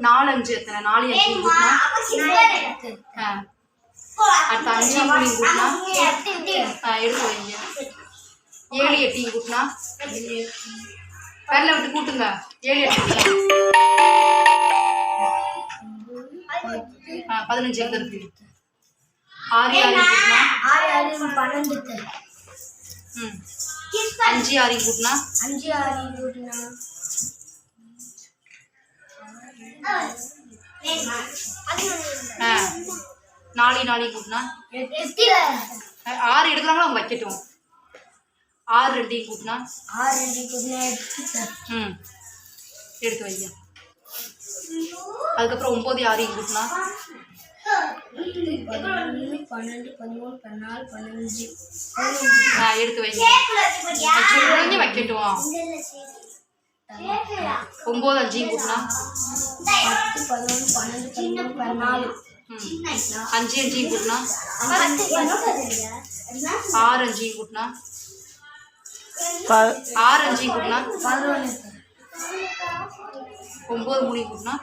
நாலு அஞ்சு எத்தனை நாலு அஞ்சு கூட்டினா அடுத்து அஞ்சு மூணு கூட்டினா? எடுத்து வைங்க. ஏழு எட்டு கூட்டினா? பேரில் விட்டு கூட்டுங்க. ஏழு எட்டு பதினஞ்சு எங்க இருக்கு? ஆறு ஆறு பன்னெண்டு ம். அஞ்சு ஆறு கூட்டினா? அஞ்சு ஆறு கூட்டினா? ஆ. நாலு நாலு கூட்டினா? ஆறு எடுக்கிறாங்களோ அவங்க வைக்கட்டும். ஆறு ரெண்டையும் கூட்டினா? ஆறு ரெண்டு கூட்டினா ம். எடுத்து வைங்க. அதுக்கப்புறம் ஒம்பது ஆறையும் கூட்டினா? பன்னெண்டு பதிமூணு பதினாலு பதினஞ்சு எடுத்து வைங்க வச்சுருங்க வைக்கட்டும். ஒம்பது அஞ்சையும் கூட்டினா பத்து பதினொன்று பன்னெண்டு பதினாலு அஞ்சு அஞ்சையும் கூட்டினா ஆறு அஞ்சையும் கூட்டினா ஆறு அஞ்சையும் கூட்டினா பதினொன்று. ஒம்பது மூணையும் கூட்டினா